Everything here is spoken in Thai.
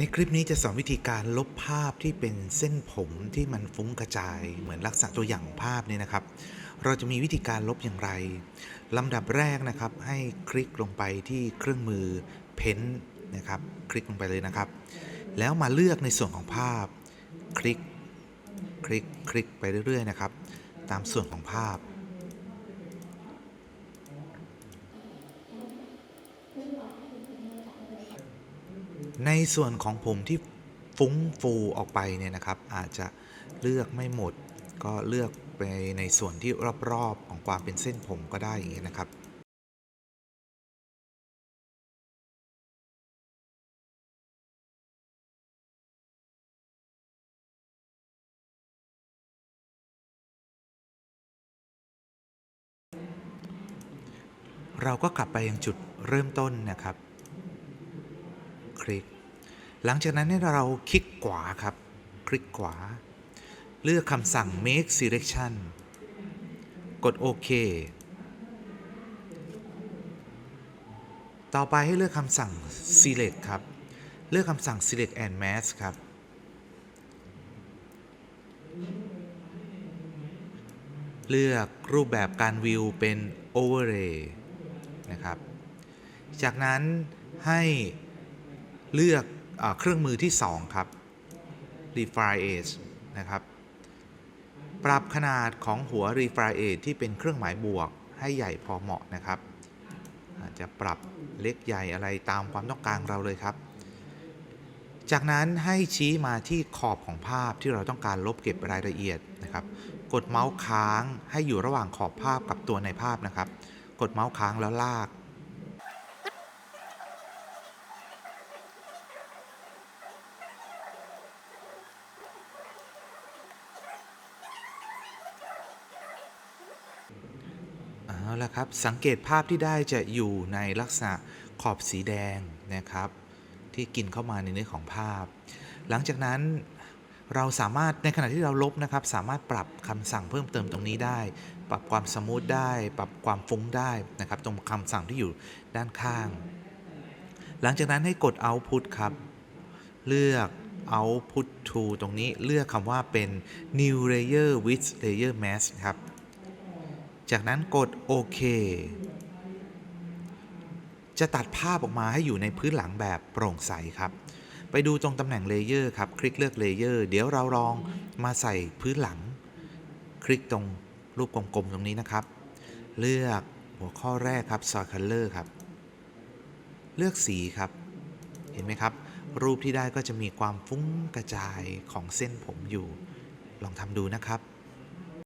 ในคลิปนี้จะสอนวิธีการลบภาพที่เป็นเส้นผมที่มันฟุ้งกระจาย เหมือนลักษณะตัวอย่างภาพเนี่ยนะครับ เราจะมีวิธีการลบอย่างไรลำดับแรกนะครับ ให้คลิกลงไปที่เครื่องมือเพ้นนะครับ คลิกลงไปเลยนะครับ แล้วมาเลือกในส่วนของภาพ คลิก คลิก คลิกไปเรื่อยๆนะครับ ตามส่วนของภาพ ในส่วนของผมที่ฟุ้งฟูออกไปเนี่ยนะครับอาจจะเลือกไม่หมด ก็เลือกไปในส่วนที่รอบๆของความเป็นเส้นผมก็ได้อย่างเงี้ยนะครับเราก็กลับไปยังจุดเริ่มต้นนะครับ ลิก หลังจากนั้นเนี่ยเราคลิกขวาครับ คลิกขวา เลือกคำสั่ง make selection กดโอเคต่อไปให้เลือกคำสั่ง select ครับ เลือกคำสั่ง select and mask ครับ เลือกรูปแบบการวิวเป็น overlay นะครับ จากนั้นให้ เลือกอเครื่องมือที่ 2 ครับ refine edge นะครับ ปรับขนาดของหัว refine edge ที่เป็นเครื่องหมายบวกให้ใหญ่พอเหมาะนะครับอาจจะปรับเล็กใหญ่อะไรตามความต้องการเราเลยครับ จากนั้นให้ชี้มาที่ขอบของภาพที่เราต้องการลบเก็บรายละเอียดนะครับ กดเมาส์ค้างให้อยู่ระหว่างขอบภาพกับตัวในภาพนะครับ กดเมาส์ค้างแล้วลาก เอาละครับ สังเกตภาพที่ได้จะอยู่ในลักษณะขอบสีแดงนะครับ ที่กินเข้ามาในเนื้อของภาพ หลังจากนั้นเราสามารถในขณะที่เราลบนะครับ สามารถปรับคำสั่งเพิ่มเติมตรงนี้ได้ ปรับความสมูทได้ ปรับความฟุ้งได้นะครับ ตรงคำสั่งที่อยู่ด้านข้าง หลังจากนั้นให้กด output ครับ เลือก output to ตรงนี้เลือกคำว่าเป็น new layer with layer mask ครับ จากนั้นกดโอเค จะตัดภาพออกมาให้อยู่ในพื้นหลังแบบโปร่งใสครับ ไปดูตรงตำแหน่งเลเยอร์ครับ คลิกเลือกเลเยอร์ เดี๋ยวเราลองมาใส่พื้นหลัง คลิกตรงรูปกลมๆตรงนี้นะครับ เลือกหัวข้อแรกครับ Soil Color ครับ เลือกสีครับ เห็นไหมครับ รูปที่ได้ก็จะมีความฟุ้งกระจายของเส้นผมอยู่ ลองทำดูนะครับ